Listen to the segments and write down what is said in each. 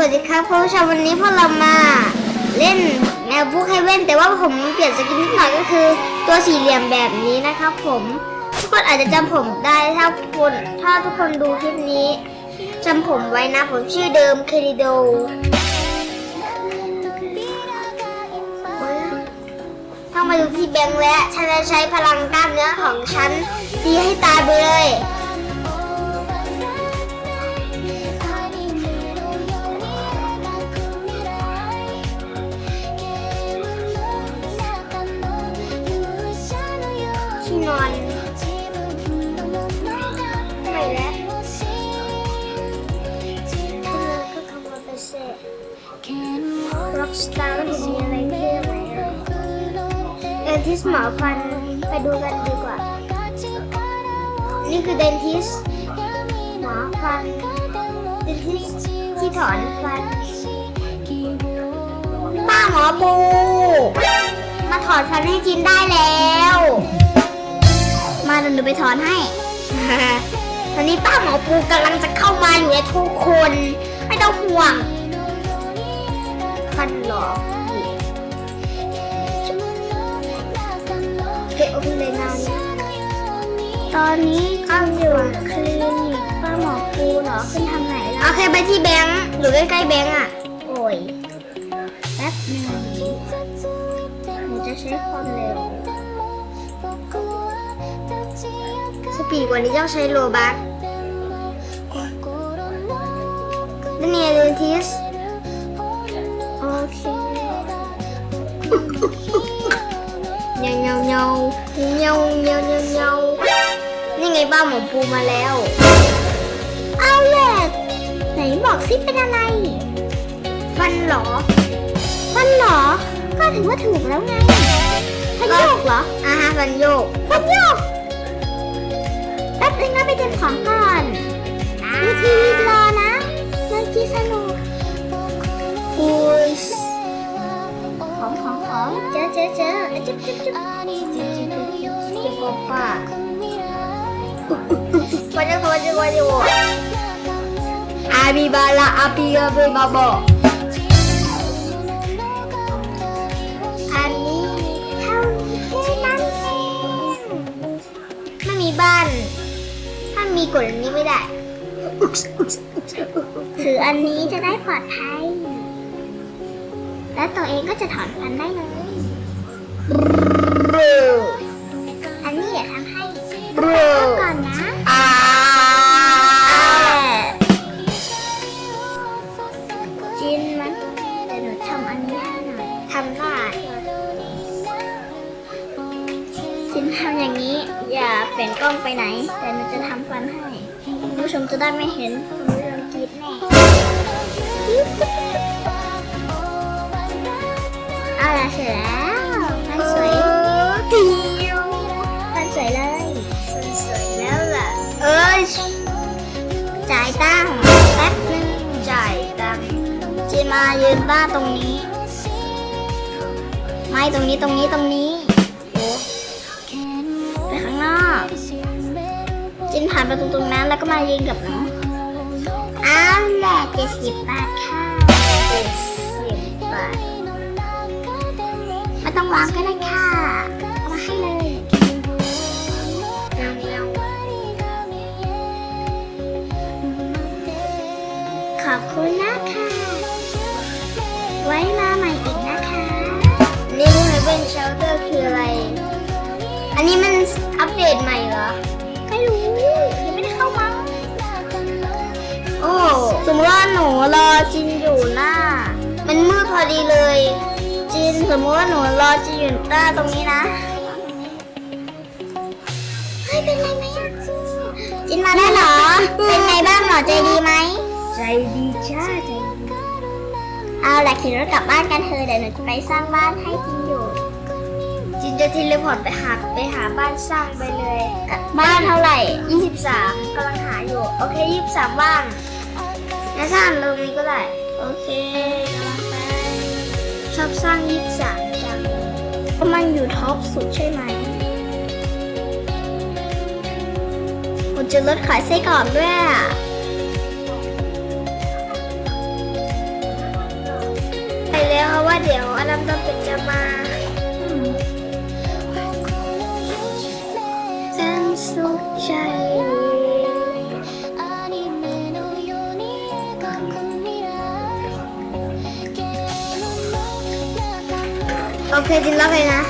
วัสดีครับคุณผู้ชมวันนี้พวกเรามาเล่นแมวบุ๊กเฮเว่นแต่ว่าผมเปลี่ยนสกินนิดหน่อยก็คือ ตัวสี่เหลี่ยมแบบนี้นะครับผมทุกคนอาจจะจำผมได้ถ้าคุณถ้าทุกคนดูคลิปนี้จำผมไว้นะผมชื่อเดิมเคริโดต้องมาดูที่แบงค์และฉันจะใช้พลังกล้ามเนื้อของฉันตีให้ตายไปเลย ที่นอนไม่แล้วที่นอนก็ขโมยไปเสร็จร็อกสตาร์ไม่เห็นมีอะไรเท่ไหมอะเดนทิสหมอฟันไปดูกันดีกว่า นี่คือเดนทิสหมอฟันเดนทิสที่ถอนฟันป้าหมอปูมาถอนฟันให้จินได้แล้ว มาเดี๋ยวหนูไปถอนให้ ตอนนี้ป้าหมอปูกำลังจะเข้ามาอยู่ในทุกคน ไม่ต้องห่วงฟันหลอกเกะโอเคเลยนะตอนนี้ข้างอยู่คลินิกป้าหมอปูเหรอขึ้นทางไหนล่ะโอเคไปที่แบงค์อยู่ใกล้ๆแบงค์อะ โอ้ยแป๊บหนึงหนูจะใช้ความเร็ว สปีดกว่านี้ต้องใช้โลบัคนี่เนี่ยเดนทิสโอเคเงาเงาเงาเงาเงาเงาเงานี่ไงบ้าหมอปูมาแล้ว เอาเลยไหนบอกซิเป็นอะไร ฟันเหรอ ฟันเหรอ ก็ถือว่าถูกแล้วไงฟันโยกเหรอ อ่าฮะฟันโยกฟันโยก แป๊บนึงนะไปเก็บของก่อนดูทีวีรอนะเมื่อกี้สนุกอ้ยของของของเจอเจอเจอจุ๊บจุ๊บจุ๊บจุ๊บจุ๊บจุ๊บโอป้าวันนี้วันนี้วันนี้อาบีบาลาอาบีบาบาบา มีกดอันนี้ไม่ได้ ถืออันนี้จะได้ปลอดภัย แล้วตัวเองก็จะถอนฟันได้เลย อันนี้อย่าทำให้ก่อนนะ อย่าเปลี่ยนกล้องไปไหน แต่หนูจะทำฟันให้คุณผู้ชมจะได้ไม่เห็นคุณผู้ชมกรีดแน่เอาละเสร็จแล้วฟันสวยทิวฟันสวยเลยมันสวยแล้วล่ะ เอ้ยจ่ายตังค์แป๊บนึงจ่ายตังค์จีมายืนบ้านตรงนี้ ไม่ตรงนี้ตรงนี้ตรงนี้ จินผ่านประตูตรงนั้นแล้วก็มายืนกับนูอ้าวแหละเจ็ดสิบบาทค่ะเจ็ดสิบบาทไม่ต้องวางก็ได้ค่ะเอามาให้เลยขอบคุณนะคะไว้มาใหม่อีกนะคะนี่เฮเวนเชลเตอร์คืออะไร อันนี้มันอัปเดตใหม่เหรอ สมมติว่าหนูรอจินอยู่หน้า มันมืดพอดีเลย จินสมมติว่าหนูรอจินอยู่หน้าตรงนี้นะเฮ้ยเป็นไรไหมอะจินมาได้เหรอ เป็นไงบ้างหรอใจดีไหม ใจดีจ้าใจดีเอาล่ะขี่รถกลับบ้านกันเธอะเดี๋ยวหนูจะไปสร้างบ้านให้จินอยู่ จินจะเทเลพอร์ตไปหาไปหาบ้านสร้างไปเลย บ้านเท่าไหร่ 23กำลังหาอยู่ โอเค 23ว่าง งั้นสร้างตรงนี้ก็ได้ โอเคกำลังไปชอบสร้าง23จังเพราะมันอยู่ท็อปสุดใช่ไหมผมเจอรถขายไส้กรอกด้วยอะเดี๋ยวอดัมตอนเป็ดจะมาฉันสุขใจ โอเคลงจินรับเลยนะ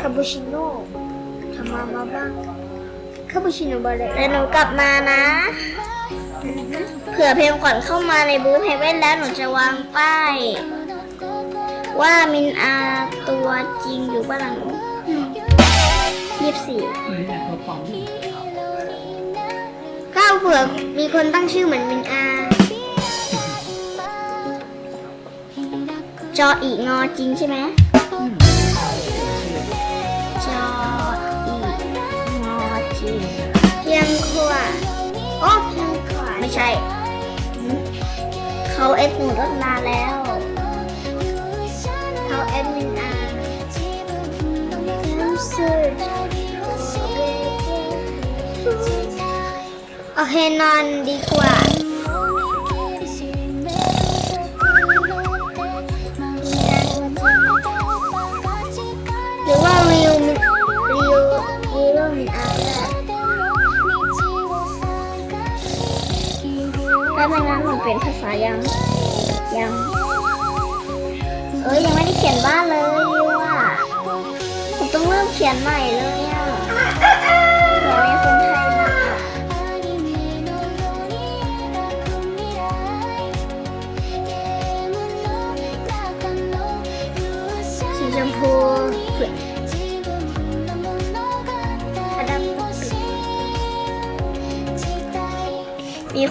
คาปูชิโน่ทำมามาบ้างคาปูชิโน่บาเลยแต่หนูกลับมานะเผื่อเพลงก่อนเข้ามาในบูธเฮเว่นแล้วหนูจะวางป้าย ว่ามินอาตัวจริงอยู่บ้านหลังยี่สิบสี่ก็เผื่อมีคนตั้งชื่อเหมือนมินอา จออีงอจริงใช่ไหมจออีงอจริงเพียงขวาโอ้เพียงขวาไม่ใช่ เขาเอสหนูรถมาแล้ว เคนอนดีกว่า หรือว่าวิวมินวิววิวมินอาร์แล้วไม่งั้นหนูเปลี่ยนภาษายังยัง เอ้ยยังไม่ได้เขียนบ้านเลยวิวอะ ผมต้องเริ่มเขียนใหม่เลย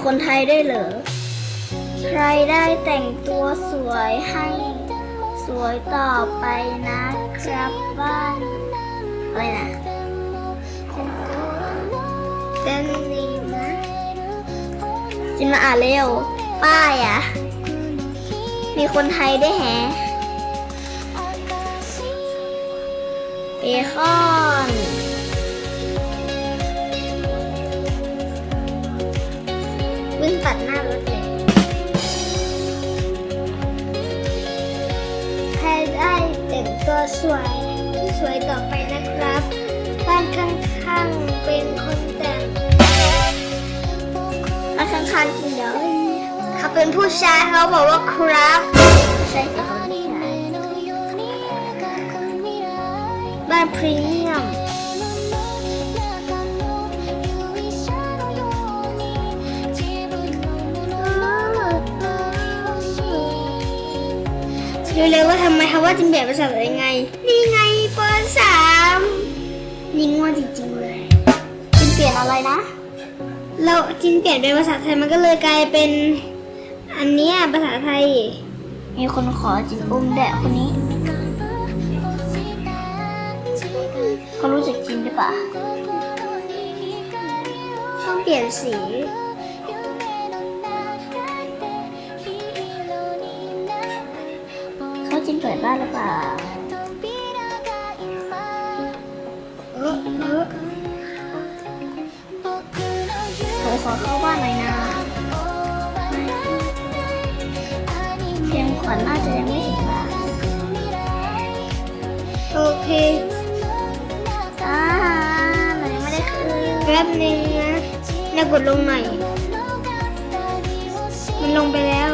คนไทยได้เหรอ ใครได้แต่งตัวสวยให้สวยต่อไปนะครับบ้านอะไรนะเต้นนี่นะจิมาอ่านเร็ว ป้ายอะ มีคนไทยได้แฮะเบคอน ดหน้ารถเลยใครได้แต่งตัวสวยสวยต่อไปนะครับ บ้านข้างๆเป็นคนแต่งบ้านข้างๆจริงเดี๋ยวเขาเป็นผู้ชายเขาบอกว่าครับใช่เขาผู้ชายบ้านพรีเมียม ร็วๆว่าทำไมคำว่าจินเปลี่ยนภาษาได้ไง นี่ไงเปอร์สามยิงว่าจริงๆเลยจินเปลี่ยนอะไรนะเราจินเปลี่ยนเป็นภาษาไทยมันก็เลยกลายเป็น อันเนี้ยภาษาไทย มีคนขอจินอุ้มแดะคนนี้เขารู้จักจินหรือเปล่าต้องเปลี่ยนสี จินเปิดบ้านหรือเปล่าเอเออหนูขอเข้าบ้านหน่อยนะเพียงขวัญน่าจะยังไม่ถึงบ้านโอเคอ่าหนูยังไม่ได้คืนแป๊บนึงนะน่ากดลงใหน่มันลงไปแล้ว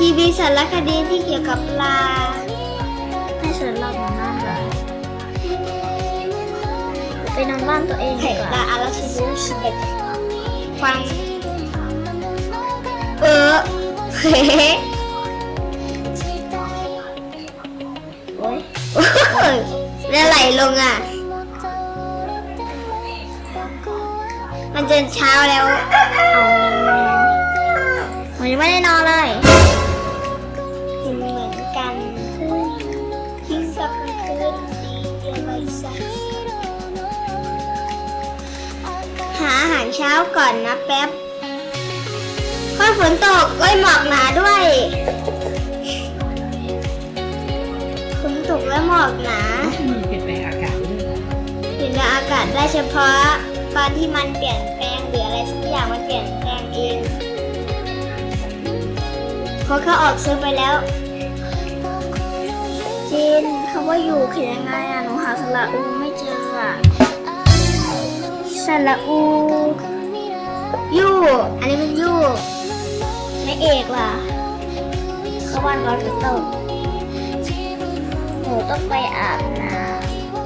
ทีวีสารคดีที่เกี่ยวกับปลา ไปนอนบ้านตัวเองดีกว่า La ala si Bruce ฟังเออเฮ้อแล้วไหลลงอะ มันจะเช้าแล้ว เอาผมยังไม่ได้นอนเลย เช้าก่อนนะแป๊บค่อยฝนตกเอ้ยหมอกหนาด้วยฝนตกและหมอกหนามีเปลี่ยนแปลงอากาศด้วยเปลี่ยนแปลงอากาศได้เฉพาะตอนที่มันเปลี่ยนแปลงหรืออะไรสักอย่างมันเปลี่ยนแปลงเองเพราะเขาออกซื้อไปแล้วจีนคำว่าอยู่เขียนยังไงอะหนูหาสระอูไม่เจออะ สระอูยูอันนี้มันยูไม่เอกล่ะก็วันร้อนฝนตกหนูต้องไปอาบน้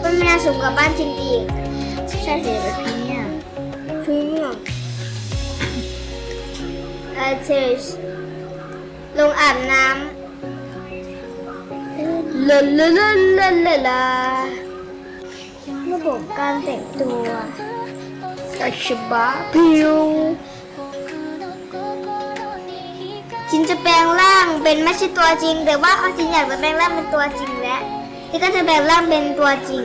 มันไม่น่าสูงกว่าบ้านจริงอีกำใช่สิเป็นพรีเมียมพรีเมียมเออเทสลงอาบน้ำลาลาลาลาลาลาระบบการแต่งตัว ตัชบะพิวจินจะแปลงร่างเป็นไม่ใช่ตัวจริง แต่ว่าเอาจินอยากจะแปลงร่างเป็นตัวจริงแล้วจินก็จะแปลงร่างเป็นตัวจริง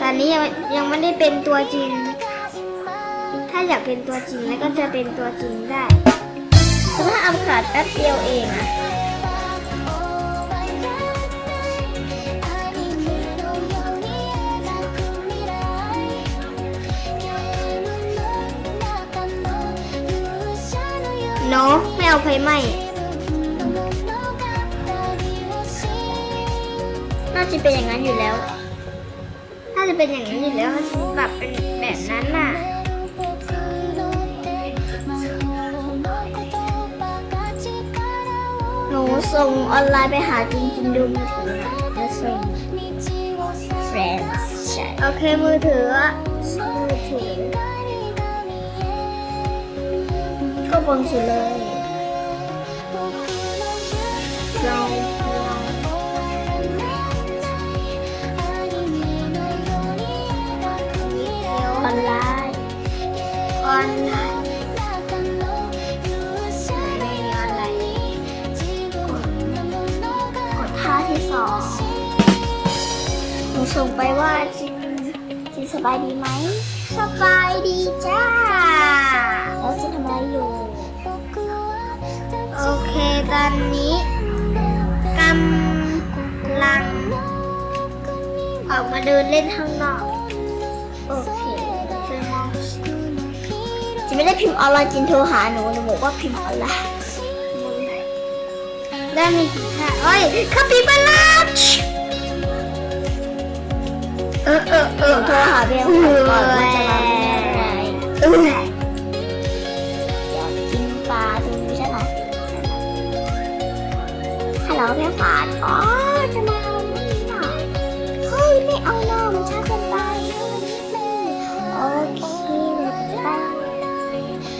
ตอนนี้ยังยังไม่ได้เป็นตัวจริง ถ้าอยากเป็นตัวจริงแล้วก็จะเป็นตัวจริงได้แต่ถ้าเอาขาดแป๊บเดียวเองอะ โนไม่เอาไฟไหม้น่าจะเป็นอย่างนั้นอยู่แล้วถ้าจะเป็นอย่างนั้นอยู่แล้วปรับเป็นแบบนั้นน่ะหนูส่งออนไลน์ไปหาจริงจริงๆดูมือถือนะแล้วส่ง friends ใช่โอเคมือถือ ก็บนสุดเลยลองนิดเดียวออนไลน์ออนไลน์ไม่มีออนไลน์กดท่าที่สองหนูส่งไปว่าจินจินสบายดีไหม สบายดีจ้า ตอนนี้กำลัง ออกมาเดินเล่นข้างนอก โอเคเจอมองจินไม่ได้พิมพ์ออนไลน์จินโทรหาหนูหนูบอกว่าพิมพ์ออนไลน์ได้มีกี่ท่าโอ้ยคาปิบาร่าเออเออเอหอนูโทรหาเบลก่อนว่าจะมาเมื่อไหร่ ฮัลโหลเบลฝาดอ๋อจะมาเอาวันนี้เหรอเฮ้ยไม่เอาเนอะมันช้าเกินไปโอเคเดี๋ยวจะไป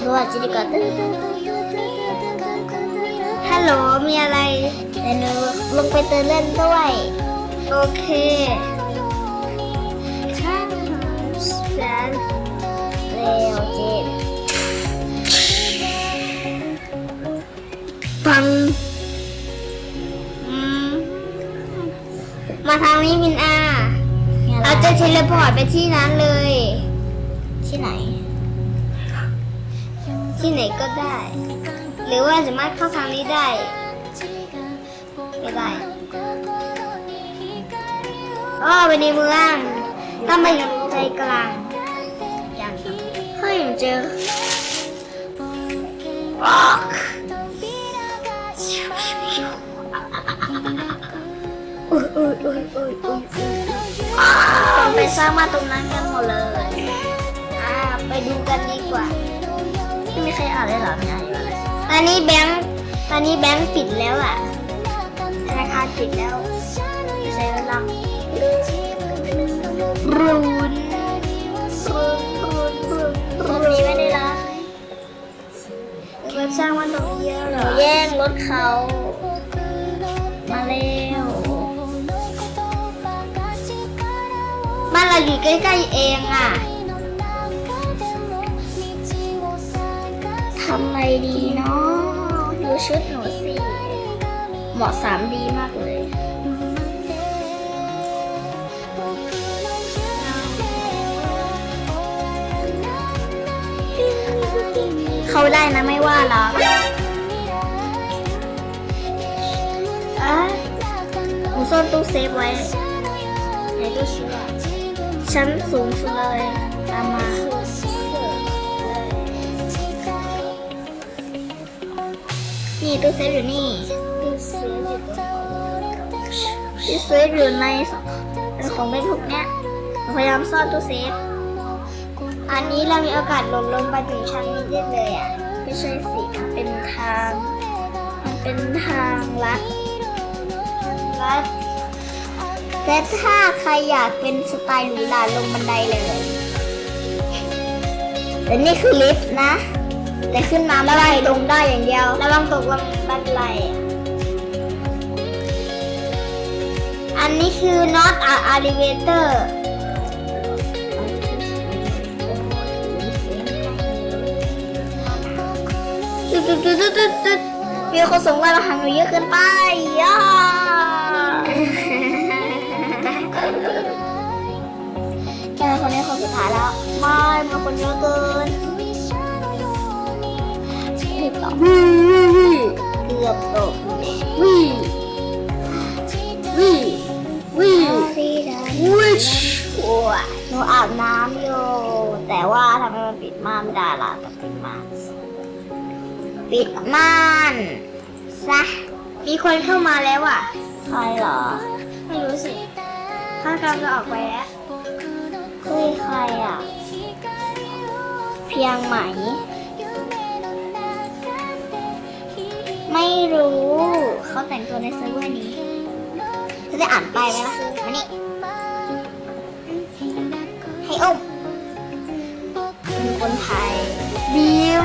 รู้ว่าจินดีกว่าตื้อตื้อตื้อตื้อตื้อตื้อตื้อตื้อตื้อฮัลโหลมีอะไรเดี๋ยวหนูลงไปเตือนเล่นด้วย โอเคแสนเร็วเจนปัง มาทางนี้มินอา เราจะเทเลพอร์ตไปที่นั้นเลย ที่ไหน ที่ไหนก็ได้ หรือว่าสามารถเข้าทางนี้ได้ก็ได้อ๋อไปในเมืองต้องไปใจกลางอย่างเฮ้ยหนูเจออ มาตรงนั้นกันหมดเลย อ่า ไปดูกันดีกว่า ไม่มีใครอ่านเลยเหรอไม่อ่านอยู่อะไรตอนนี้แบงค์ตอนนี้แบงค์ปิดแล้วอะธนาคารปิดแล้วใช้เวลารุนรูนรุนรุนนี้ไม่ได้ละมาสร้างวันดอกเบี้เหรอแย่งรถเขา อยู่ใกล้ๆเองอะทำไรดีเนาะดูชุดหนูสิ เหมาะสามดีมากเลยเขาได้นะไม่ว่าหรอกอะหนูซ่อนตู้เซฟไว้ในตู้เสื้อ ชั้นสูงสุดเลยตามมานี่ตู้เซฟอยู่นี่ตู้เซฟอยู่ตู้เซฟอยู่ในของไม่ถูกเนี้ยพยายามซ่อนตู้เซฟอันนี้เรามีโอกาสหล่นลงไปถึงชั้นนี้ได้เลยอะไม่ใช่สิมันเป็นทาง มันเป็นทางลัดลัด แต่ถ้าใครอยากเป็นสไตล์หรูหราลงบันไดเลยแต่นี่คือลิฟต์นะ แต่ขึ้นมาไม่ได้ลงได้อย่างเดียว ระวังตกลงบันไดอะอันนี้คือ not a elevator ตึ๊ดตึ๊ดตึ๊ดตึ๊ดตึ๊ดมีคนส่งไลน์มาหาหนูเยอะเกินไปย่า แกคนนี้คนสุดท้ายแล้ว ไม่มีคนเยอะเกินรีบต่อเกือบตกวิวิวิวิชโอ้ยหนูอาบน้ำอยู่ แต่ว่าทำไมมันปิดม่านไม่ได้ล่ะต้องปิดม่านปิดม่านซะมีคนเข้ามาแล้วอะ ใครเหรอ ไม่รู้สิข้ากำลังจะออกไปแล้ว เฮ้ยใครอะ เพียงไหม ไม่รู้ เขาแต่งตัวในเซิร์ฟเวอร์นี้จะได้อ่านไปไหมล่ะมานี่ให้อุ้มเป็นคนไทย บีม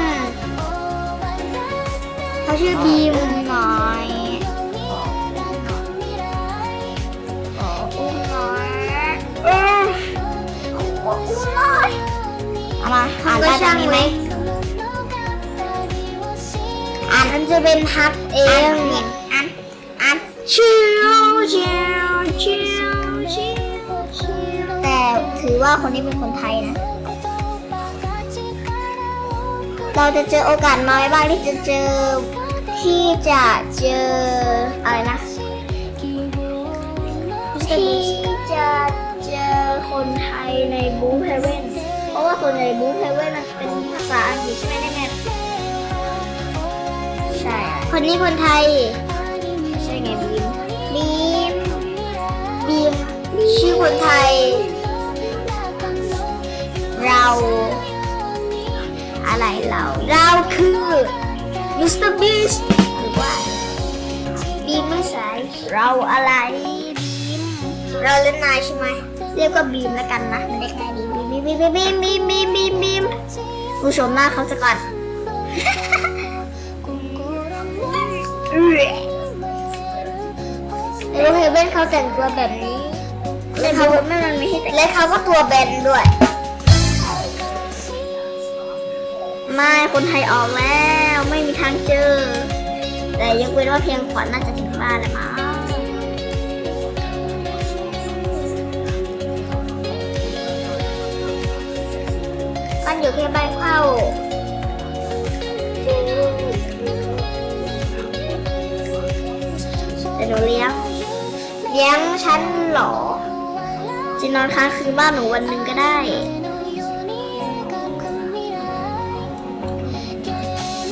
เขาชื่อบีมหน่อยาอ่านได้ตรงนี้ไหมอ่านมันจะเป็นทับเองอ่านอ่านชิวชิวชิวชิวชิวแต่ถือว่าคนนี้เป็นคนไทยนะ เราจะเจอโอกาสน้อยบ้างที่จะเจอที่จะเจออะไรนะที่จะเจอคนไทยในบูเฮเว่น เพราะว่าคนในบูเฮเว่นมันเป็นภาษาอังกฤษใช่ไหมได้แม่ใช่ คนนี้คนไทย ใช่ไงบีม บีม บีม ชื่อคนไทย เรา อะไรเรา เราคือมิสเตอร์บีสหรือว่าบีมไม่ใช่เราอะไรบีม เราเล่นนายใช่ไหม เรียกว่าบีมแล้วกันนะมันเรียกง่ายดีบีมบี มบีมบีมบีมบีมบีมบีมผู้ชมหน้าเขาจะก่อนโรงเฮเว่นเขาแต่งตัวแบบนี้และเขาไม่มันไม่ใช่แต่และเขาก็ตัวแบนด้วย ไม่คนไทยออกแล้ว ไม่มีทางเจอ แต่ยกเว้นว่าเพียงขวัญน่าจะถึงบ้านแล้วมั้ง มันอยู่แค่ใบานเข้าแต่หนูเลี้ยง เลี้ยงฉันเหรอจะนอนค้างคืนบ้านหนูวันหนึ่งก็ได้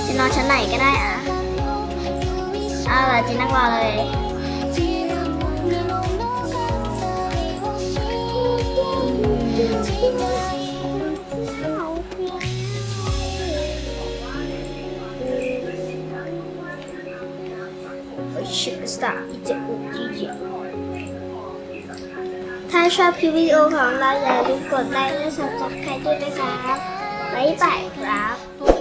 จะนอนชั้นไหนก็ได้อะเอาล่ะจินนั่งรอเลยโสตาร์อีเจ็ดอุจีจีถ้าชอบคลิปวิดีโอของเราอย่าลืมกดไลค์และ subscribe ด้วยนะครับบ๊ายบายครับ